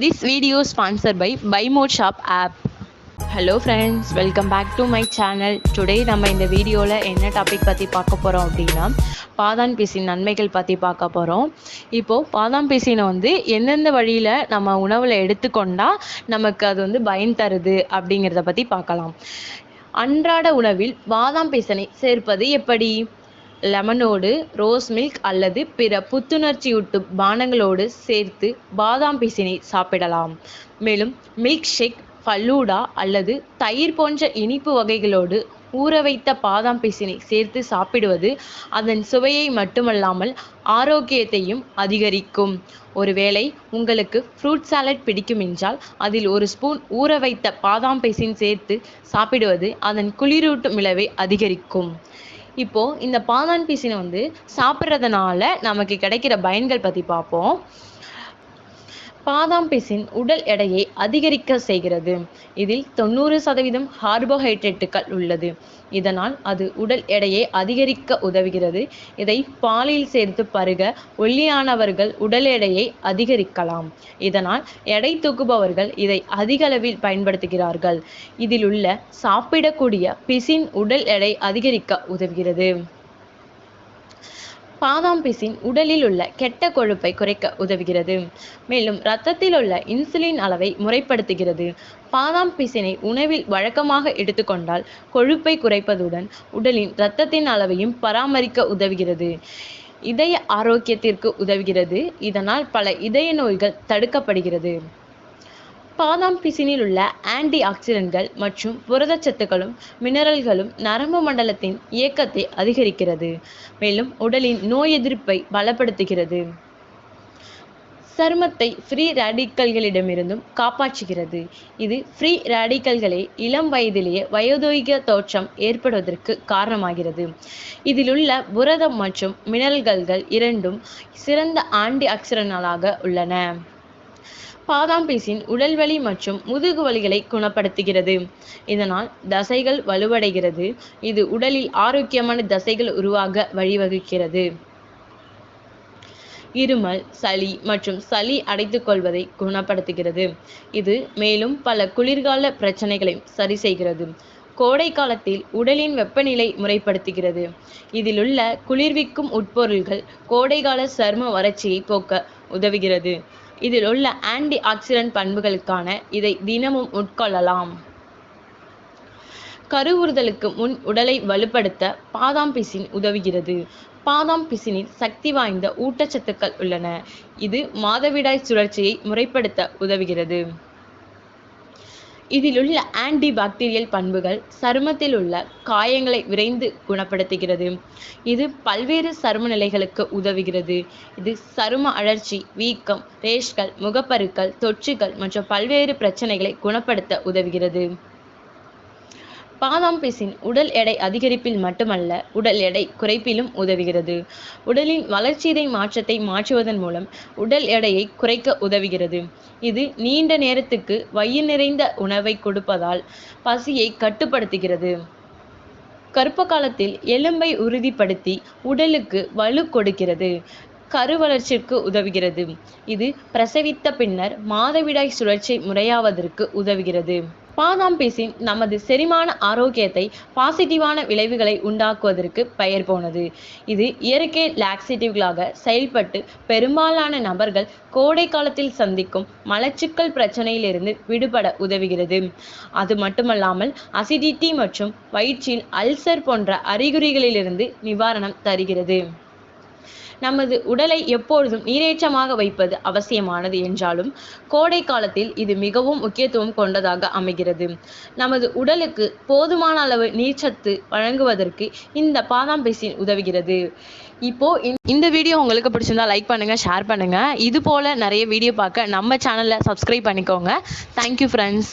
This video sponsor by பைமோட் shop app hello friends welcome back to my channel today நம்ம இந்த வீடியோவில் என்ன topic பற்றி பார்க்க போகிறோம் அப்படின்னா பாதாம் பிசின் நன்மைகள் பற்றி பார்க்க போகிறோம் இப்போது பாதாம் பிசினை வந்து எந்தெந்த வழியில் நம்ம உணவில் எடுத்துக்கொண்டால் நமக்கு அது வந்து பயன் தருது அப்படிங்கிறத பற்றி பார்க்கலாம். அன்றாட உணவில் பாதாம் பிசனை சேர்ப்பது எப்படி? லெமனோடு ரோஸ் மில்க் அல்லது பிற புத்துணர்ச்சியூட்டும் பானங்களோடு சேர்த்து பாதாம் பிசினை சாப்பிடலாம். மேலும் மில்க் ஷேக் ஃபல்லூடா அல்லது தயிர் போன்ற இனிப்பு வகைகளோடு ஊற வைத்த பாதாம் பிசினை சேர்த்து சாப்பிடுவது அதன் சுவையை மட்டுமல்லாமல் ஆரோக்கியத்தையும் அதிகரிக்கும். ஒருவேளை உங்களுக்கு ஃப்ரூட் சாலட் பிடிக்கும் என்றால் அதில் ஒரு ஸ்பூன் ஊற வைத்த பாதாம் பிசின் சேர்த்து சாப்பிடுவது அதன் குளிரூட்டும் விளைவை அதிகரிக்கும். இப்போ இந்த பாதான் பிசினை வந்து சாப்பிட்றதுனால நமக்கு கிடைக்கிற பயன்கள் பற்றி பார்ப்போம். பாதாம் பிசின் உடல் எடையை அதிகரிக்க செய்கிறது. இதில் தொண்ணூறு சதவீதம் கார்போஹைட்ரேட்டுகள் உள்ளது. இதனால் அது உடல் எடையை அதிகரிக்க உதவுகிறது. இதை பாலில் சேர்த்து பருக ஒல்லியானவர்கள் உடல் எடையை அதிகரிக்கலாம். இதனால் எடை தூக்குபவர்கள் இதை அதிக அளவில் பயன்படுத்துகிறார்கள். இதில் உள்ள சாப்பிடக்கூடிய பிசின் உடல் எடை அதிகரிக்க உதவுகிறது. பாதாம் பிசின் உடலில் உள்ள கெட்ட கொழுப்பை குறைக்க உதவுகிறது. மேலும் இரத்தத்தில் உள்ள இன்சுலின் அளவை முறைப்படுத்துகிறது. பாதாம் பிசினை உணவில் வழக்கமாக எடுத்துக்கொண்டால் கொழுப்பை குறைப்பதுடன் உடலின் இரத்தத்தின் அளவையும் பராமரிக்க உதவுகிறது. இதய ஆரோக்கியத்திற்கு உதவுகிறது. இதனால் பல இதய நோய்கள் தடுக்கப்படுகிறது. பாதாம் பிசினில் உள்ள ஆன்டி ஆக்சிடென்ட்கள் மற்றும் புரதச்சத்துக்களும் மினரல்களும் நரம்பு மண்டலத்தின் இயக்கத்தை அதிகரிக்கிறது மேலும் உடலின் நோய் எதிர்ப்பை பலப்படுத்துகிறது. சருமத்தை ஃப்ரீ ரேடிக்கல்களிடமிருந்தும் காப்பாற்றுகிறது. இது ஃப்ரீ ரேடிக்கல்களை இளம் வயதிலேயே வயோதிக தோற்றம் ஏற்படுவதற்கு காரணமாகிறது. இதிலுள்ள புரதம் மற்றும் மினரல்கள் இரண்டும் சிறந்த ஆண்டி ஆக்சிடென்ட்களாக உள்ளன. பாதாம் பிசின் உடல் வலி மற்றும் முதுகு வலிகளை குணப்படுத்துகிறது. இதனால் தசைகள் வலுவடைகிறது. இது உடலில் ஆரோக்கியமான தசைகள் உருவாக வழிவகுக்கிறது. இருமல் சளி மற்றும் சளி அடைத்துக் கொள்வதை குணப்படுத்துகிறது. இது மேலும் பல குளிர்கால பிரச்சனைகளை சரி செய்கிறது. கோடை காலத்தில் உடலின் வெப்பநிலை முறைப்படுத்துகிறது. இதிலுள்ள குளிர்விக்கும் உட்பொருள்கள் கோடைகால சரும வறட்சியை போக்க உதவுகிறது. இதில் உள்ள ஆன்டி ஆக்சிடென்ட் பண்புகளுக்கான இதை தினமும் உட்கொள்ளலாம். கருவுறுதலுக்கு முன் உடலை வலுப்படுத்த பாதாம் பிசின் உதவுகிறது. பாதாம் பிசினில் சக்தி வாய்ந்த ஊட்டச்சத்துக்கள் உள்ளன. இது மாதவிடாய் சுழற்சியை முறைப்படுத்த உதவுகிறது. இதிலுள்ள ஆன்டி பாக்டீரியல் பண்புகள் சருமத்தில் உள்ள காயங்களை விரைந்து குணப்படுத்துகிறது. இது பல்வேறு சரும நிலைகளுக்கு உதவுகிறது. இது சரும அழற்சி வீக்கம் ரேஷ்கள் முகப்பருக்கள் தொற்றுகள் மற்றும் பல்வேறு பிரச்சனைகளை குணப்படுத்த உதவுகிறது. பாதாம் பிசின் உடல் எடை அதிகரிப்பில் மட்டுமல்ல உடல் எடை குறைப்பிலும் உதவுகிறது. உடலின் வளர்ச்சிதை மாற்றத்தை மாற்றுவதன் மூலம் உடல் எடையை குறைக்க உதவுகிறது. இது நீண்ட நேரத்துக்கு வயிறு நிறைந்த உணவை கொடுப்பதால் பசியை கட்டுப்படுத்துகிறது. கர்ப்ப காலத்தில் எலும்பை உறுதிப்படுத்தி உடலுக்கு வலு கொடுக்கிறது. கருவளர்ச்சிக்கு உதவுகிறது. இது பிரசவித்த பின்னர் மாதவிடாய் சுழற்சி முறையாவதற்கு உதவுகிறது. பாதாம் பிசின் நமது செரிமான ஆரோக்கியத்தை பாசிட்டிவான விளைவுகளை உண்டாக்குவதற்கு பெயர் போனது. இது இயற்கை லாக்ஸிட்டிவ்களாக செயல்பட்டு பெரும்பாலான நபர்கள் கோடை காலத்தில் சந்திக்கும் மலச்சிக்கல் பிரச்சனையிலிருந்து விடுபட உதவுகிறது. அது மட்டுமல்லாமல் அசிடிட்டி மற்றும் வயிற்றில் அல்சர் போன்ற அறிகுறிகளிலிருந்து நிவாரணம் தருகிறது. நமது உடலை எப்பொழுதும் நீரேற்றமாக வைப்பது அவசியமானது என்றாலும் கோடை காலத்தில் இது மிகவும் முக்கியத்துவம் கொண்டதாக அமைகிறது. நமது உடலுக்கு போதுமான அளவு நீர்ச்சத்து வழங்குவதற்கு இந்த பாதாம் பிசின் உதவுகிறது. இப்போ இந்த வீடியோ உங்களுக்கு பிடிச்சிருந்தா லைக் பண்ணுங்க ஷேர் பண்ணுங்க. இது போல நிறைய வீடியோ பார்க்க நம்ம சேனலை சப்ஸ்கிரைப் பண்ணிக்கோங்க. Thank you friends